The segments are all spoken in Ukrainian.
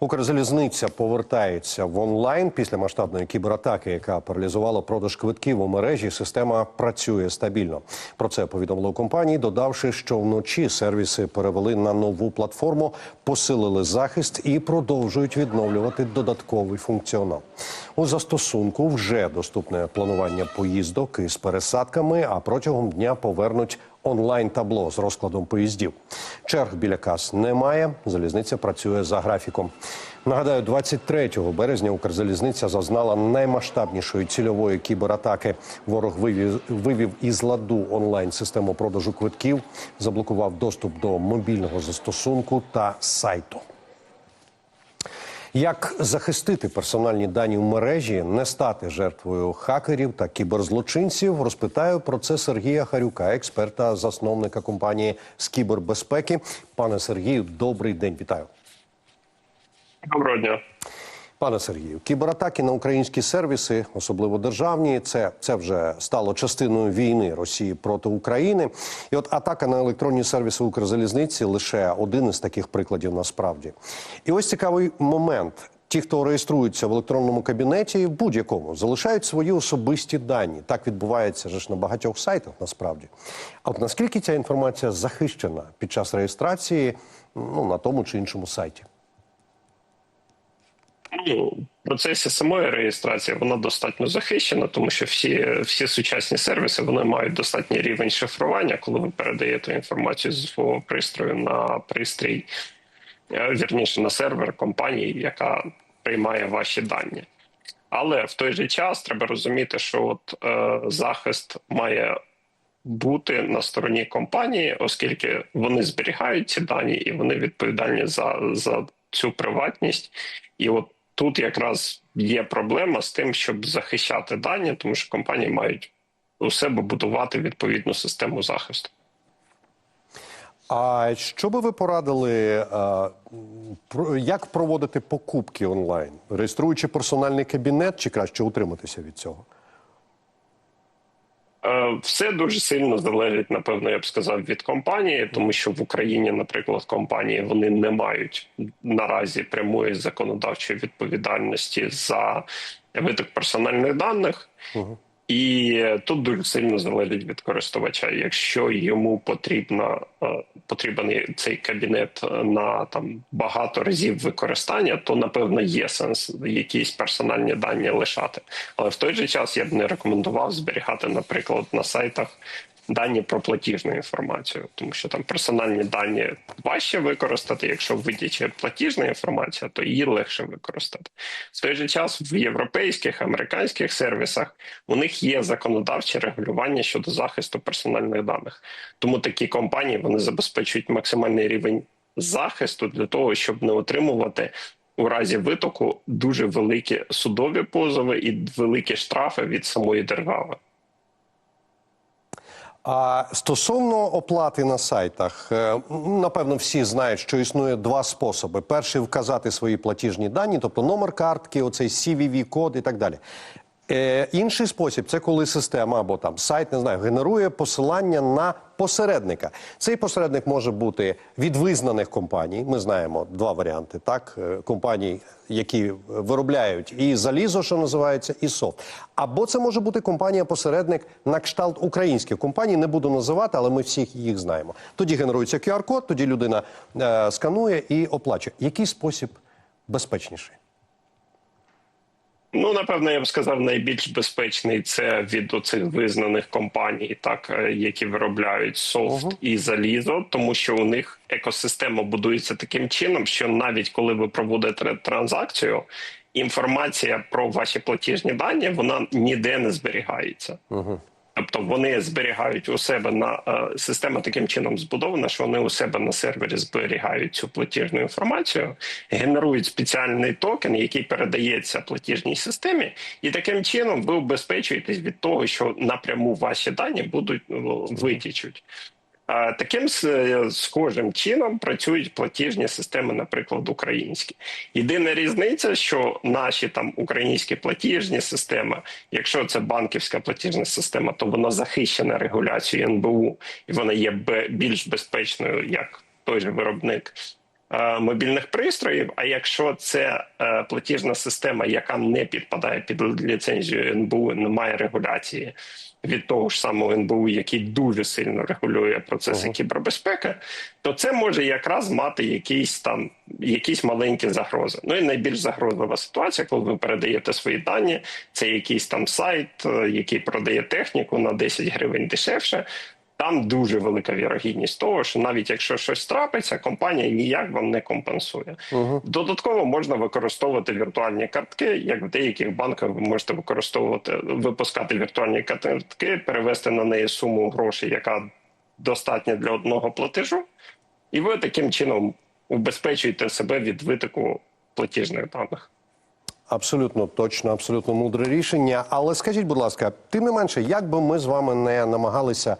Укрзалізниця повертається в онлайн після масштабної кібератаки, яка паралізувала продаж квитків у мережі. Система працює стабільно. Про це повідомили у компанії, додавши, що вночі сервіси перевели на нову платформу, посилили захист і продовжують відновлювати додатковий функціонал. У застосунку вже доступне планування поїздок із пересадками, а протягом дня повернуть онлайн табло з розкладом поїздів. Черг біля кас немає. Залізниця працює за графіком. Нагадаю, 23 березня Укрзалізниця зазнала наймасштабнішої цільової кібератаки. Ворог вивів, вивів із ладу онлайн систему продажу квитків, заблокував доступ до мобільного застосунку та сайту. Як захистити персональні дані в мережі, не стати жертвою хакерів та кіберзлочинців, розпитаю про це Сергія Харюка, експерта, засновника компанії з кібербезпеки. Пане Сергію, добрий день, вітаю. Доброго дня. Пане Сергію, кібератаки на українські сервіси, особливо державні, це, це вже стало частиною війни Росії проти України. І от атака на електронні сервіси Укрзалізниці лише один із таких прикладів насправді. І ось цікавий момент. Ті, хто реєструються в електронному кабінеті, в будь-якому залишають свої особисті дані. Так відбувається ж на багатьох сайтах. Насправді, а от наскільки ця інформація захищена під час реєстрації, ну на тому чи іншому сайті? Ну, в процесі самої реєстрації вона достатньо захищена, тому що всі всі сучасні сервіси вони мають достатній рівень шифрування, коли ви передаєте інформацію з свого пристрою на пристрій, е, вірніше на сервер компанії, яка приймає ваші дані. Але в той же час треба розуміти, що от е, захист має бути на стороні компанії, оскільки вони зберігають ці дані і вони відповідальні за, за цю приватність. І от тут якраз є проблема з тим, щоб захищати дані, тому що компанії мають у себе будувати відповідну систему захисту. А що би ви порадили, е, як проводити покупки онлайн, реєструючи персональний кабінет, чи краще утриматися від цього? Е, Все дуже сильно залежить, напевно, я б сказав, від компанії, тому що в Україні, наприклад, компанії вони не мають наразі прямої законодавчої відповідальності за виток персональних даних. І тут дуже сильно залежить від користувача. Якщо йому потрібна е, потрібен цей кабінет на там багато разів використання, то напевно є сенс якісь персональні дані лишати. Але в той же час я б не рекомендував зберігати, наприклад, на сайтах дані про платіжну інформацію, тому що там персональні дані важче використати. Якщо витіче платіжна інформація, то її легше використати. В той же час в європейських американських сервісах у них є законодавче регулювання щодо захисту персональних даних. Тому такі компанії вони забезпечують максимальний рівень захисту для того, щоб не отримувати. У разі витоку дуже великі судові позови і великі штрафи від самої держави. А стосовно оплати на сайтах, е, напевно, всі знають, що існує два способи: перший вказати свої платіжні дані, тобто номер картки, оцей CVV-код і так далі. Е, інший спосіб це коли система або там сайт не знаю, генерує посилання на посередника. Цей посередник може бути від визнаних компаній. Ми знаємо два варіанти: так Е, компаній, які виробляють і залізо, що називається, і софт. Або це може бути компанія-посередник на кшталт українських компаній. Не буду називати, але ми всіх їх знаємо. Тоді генерується QR-код, тоді людина е, сканує і оплачує. Який спосіб безпечніший? Ну, напевно, я б сказав, найбільш безпечний це від оцих визнаних компаній, так е, які виробляють софт і залізо, тому що у них екосистема будується таким чином, що навіть коли ви проводите транзакцію, інформація про ваші платіжні дані вона ніде не зберігається. Тобто вони зберігають у себе на е, система таким чином збудована, що вони у себе на сервері зберігають цю платіжну інформацію, генерують спеціальний токен, який передається платіжній системі, і таким чином ви убезпечуєтесь від того, що напряму ваші дані будуть ну, витічуть. Е, Таким схожим чином працюють платіжні системи, наприклад, українські. Єдина різниця, що наші там українські платіжні системи, якщо це банківська платіжна система, то вона захищена регуляцією НБУ і вона є більш безпечною як той же виробник. Е, мобільних пристроїв. А якщо це е, платіжна система, яка не підпадає під ліцензію НБУ, не має регуляції від того ж самого НБУ, який дуже сильно регулює процеси Ага. кібербезпеки, то це може якраз мати якісь там якісь маленькі загрози. Ну і найбільш загрозлива ситуація, коли ви передаєте свої дані, це якийсь там сайт, е, який продає техніку на 10 гривень дешевше. Там дуже велика вірогідність того, що навіть якщо щось трапиться, компанія ніяк вам не компенсує. Угу. Додатково можна використовувати віртуальні картки. Як в деяких банках ви можете використовувати випускати віртуальні картки, перевести на неї суму грошей, яка достатня для одного платежу, і ви таким чином убезпечуєте себе від витоку платіжних даних. Абсолютно точно, абсолютно мудре рішення. Але скажіть, будь ласка, тим не менше, як би ми з вами не намагалися,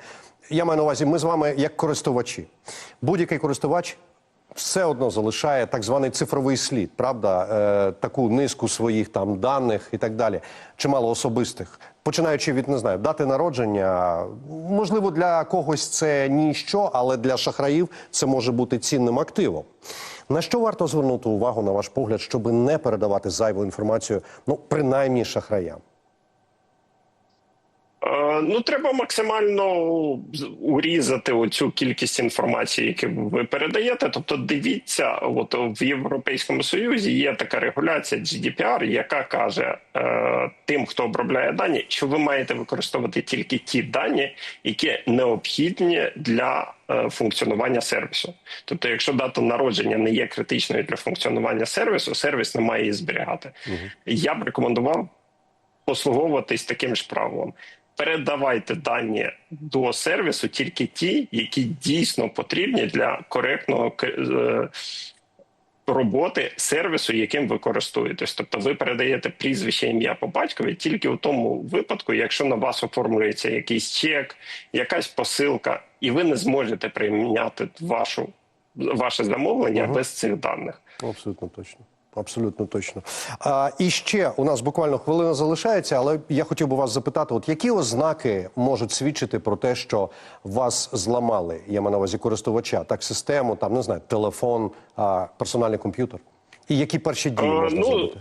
я маю на увазі, ми з вами як користувачі. Будь-який користувач все одно залишає так званий цифровий слід, правда, е, таку низку своїх там даних і так далі, чимало особистих. Починаючи від не знаю, дати народження, можливо, для когось це ніщо, але для шахраїв це може бути цінним активом. На що варто звернути увагу, на ваш погляд, щоб не передавати зайву інформацію, ну принаймні шахраям? Ну, треба максимально урізати оцю кількість інформації, яку ви передаєте. Тобто, дивіться, от в Європейському Союзі є така регуляція GDPR, яка каже е, тим, хто обробляє дані, що ви маєте використовувати тільки ті дані, які необхідні для е, функціонування сервісу. Тобто, якщо дата народження не є критичною для функціонування сервісу, сервіс не має її зберігати. Я б рекомендував послуговуватись таким ж правилом. Передавайте дані до сервісу тільки ті, які дійсно потрібні для коректного е, роботи сервісу, яким ви користуєтесь. Тобто ви передаєте прізвище ім'я по батькові тільки у тому випадку, якщо на вас оформлюється якийсь чек, якась посилка, і ви не зможете прийняти вашу ваше замовлення Ага. без цих даних. Абсолютно точно. Абсолютно точно. А, і ще у нас буквально хвилина залишається, але я хотів би вас запитати: от які ознаки можуть свідчити про те, що вас зламали? Я маю на увазі користувача, так систему, там не знаю, телефон, а, персональний комп'ютер. І які перші дії Е, можна ну, зробити?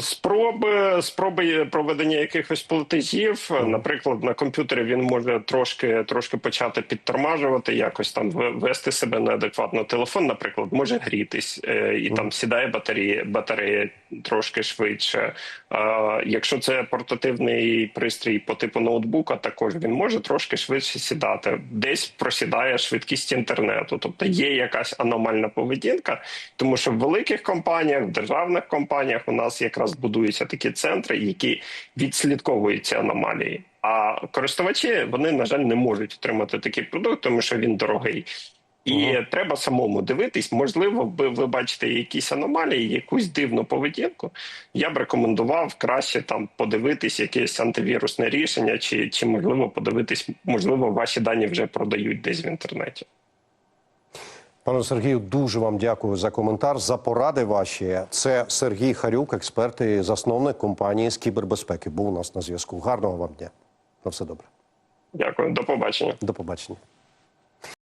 Спроби спроби проведення якихось платежів, наприклад, на комп'ютері він може трошки трошки почати підтормажувати, якось там ве- вести себе неадекватно. Телефон, наприклад, може грітись, е, і там сідає батарея, батарея трошки швидше. А якщо це портативний пристрій по типу ноутбука, також він може трошки швидше сідати. Десь просідає швидкість інтернету, тобто є якась аномальна поведінка, тому що в великих компаніях, в державних компаніях у нас якраз будуються такі центри, які відслідковують ці аномалії. А користувачі вони, на жаль, не можуть отримати такий продукт, тому що він дорогий. І Ага. треба самому дивитись. Можливо, ви, ви бачите якісь аномалії, якусь дивну поведінку. Я б рекомендував краще там подивитись якесь антивірусне рішення, чи, чи можливо подивитись, можливо, ваші дані вже продають десь в інтернеті. Пане Сергію, дуже вам дякую за коментар, за поради ваші. Це Сергій Харюк, експерт і засновник компанії з кібербезпеки. Був у нас на зв'язку. Гарного вам дня. На все добре. Дякую, до побачення. До побачення.